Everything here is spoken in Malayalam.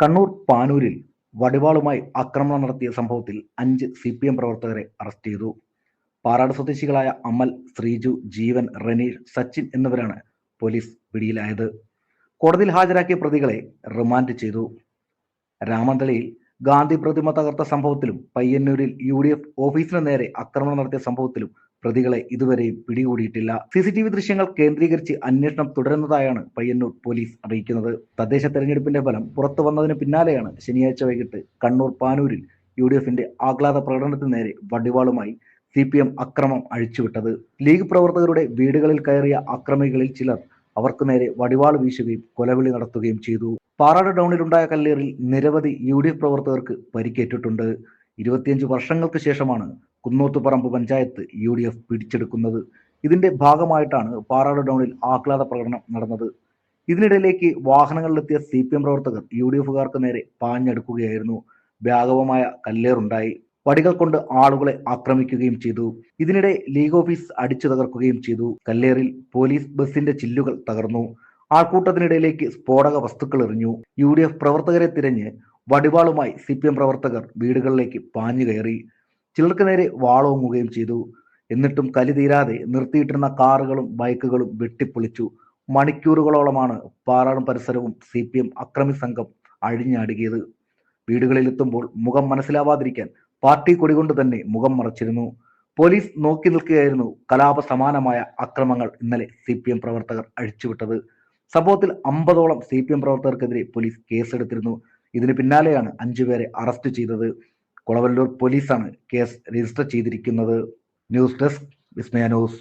കണ്ണൂർ പാനൂരിൽ വടിവാളുമായി ആക്രമണം നടത്തിയ സംഭവത്തിൽ അഞ്ച് സി പി എം പ്രവർത്തകരെ അറസ്റ്റ് ചെയ്തു. പാറാട് സ്വദേശികളായ അമൽ ശ്രീജു ജീവൻ റനീഷ് സച്ചിൻ എന്നിവരാണ് പോലീസ് പിടിയിലായത്. കോടതിയിൽ ഹാജരാക്കിയ പ്രതികളെ റിമാൻഡ് ചെയ്തു. രാമന്തളിയിൽ ഗാന്ധി പ്രതിമ തകർത്ത സംഭവത്തിലും പയ്യന്നൂരിൽ യു ഡി എഫ് ഓഫീസിന് നേരെ ആക്രമണം നടത്തിയ സംഭവത്തിലും പ്രതികളെ ഇതുവരെയും പിടികൂടിയിട്ടില്ല. സി സി ടി വി ദൃശ്യങ്ങൾ കേന്ദ്രീകരിച്ച് അന്വേഷണം തുടരുന്നതായാണ് പയ്യന്നൂർ പോലീസ് അറിയിക്കുന്നത്. തദ്ദേശ തെരഞ്ഞെടുപ്പിന്റെ ഫലം പുറത്തു വന്നതിന് പിന്നാലെയാണ് ശനിയാഴ്ച വൈകിട്ട് കണ്ണൂർ പാനൂരിൽ യു ഡി എഫിന്റെ ആഹ്ലാദ പ്രകടനത്തിന് നേരെ വടിവാളുമായി സി പി എം അക്രമം അഴിച്ചുവിട്ടത്. ലീഗ് പ്രവർത്തകരുടെ വീടുകളിൽ കയറിയ അക്രമികളിൽ ചിലർ അവർക്ക് നേരെ വടിവാൾ വീശുകയും കൊലവിളി നടത്തുകയും ചെയ്തു. പാറാട് ടൗണിലുണ്ടായ കല്ലേറിൽ നിരവധി യു പ്രവർത്തകർക്ക് പരിക്കേറ്റിട്ടുണ്ട്. ഇരുപത്തിയഞ്ച് വർഷങ്ങൾക്ക് ശേഷമാണ് Kunnothuparamba panchayat U D F പിടിച്ചെടുക്കുന്നത്. ഇതിന്റെ ഭാഗമായിട്ടാണ് പാറാട് ടൗണിൽ ആഹ്ലാദ പ്രകടനം നടന്നത്. ഇതിനിടയിലേക്ക് വാഹനങ്ങളിലെത്തിയ സി പി എം പ്രവർത്തകർ യു ഡി എഫുകാർക്ക് നേരെ പാഞ്ഞെടുക്കുകയായിരുന്നു. വ്യാപകമായ കല്ലേറുണ്ടായി. വടികൾ കൊണ്ട് ആളുകളെ ആക്രമിക്കുകയും ചെയ്തു. ഇതിനിടെ ലീഗ് ഓഫീസ് അടിച്ചു തകർക്കുകയും ചെയ്തു. കല്ലേറിൽ പോലീസ് ബസിന്റെ ചില്ലുകൾ തകർന്നു. ആൾക്കൂട്ടത്തിനിടയിലേക്ക് സ്ഫോടക വസ്തുക്കൾ എറിഞ്ഞു. യു ഡി എഫ് പ്രവർത്തകരെ തിരഞ്ഞ് വടിവാളുമായി സി പി എം പ്രവർത്തകർ വീടുകളിലേക്ക് പാഞ്ഞു കയറി ചിലർക്ക് നേരെ വാളോങ്ങുകയും ചെയ്തു. എന്നിട്ടും കലി തീരാതെ നിർത്തിയിട്ടിരുന്ന കാറുകളും ബൈക്കുകളും വെട്ടിപ്പൊളിച്ചു. മണിക്കൂറുകളോളമാണ് പാറാടും പരിസരവും സി പി എം അക്രമി സംഘം അഴിഞ്ഞാടുകിയത്. വീടുകളിലെത്തുമ്പോൾ മുഖം മനസ്സിലാവാതിരിക്കാൻ പാർട്ടി കൊടികൊണ്ട് തന്നെ മുഖം മറച്ചിരുന്നു. പോലീസ് നോക്കി നിൽക്കുകയായിരുന്നു കലാപ സമാനമായ അക്രമങ്ങൾ ഇന്നലെ സി പി എം പ്രവർത്തകർ അഴിച്ചുവിട്ടത്. സംഭവത്തിൽ അമ്പതോളം സി പി എം പ്രവർത്തകർക്കെതിരെ പോലീസ് കേസെടുത്തിരുന്നു. ഇതിന് പിന്നാലെയാണ് അഞ്ചുപേരെ അറസ്റ്റ് ചെയ്തത്. കൊളവല്ലൂർ പോലീസാണ് കേസ് രജിസ്റ്റർ ചെയ്തിരിക്കുന്നത്. News desk Vismaya news.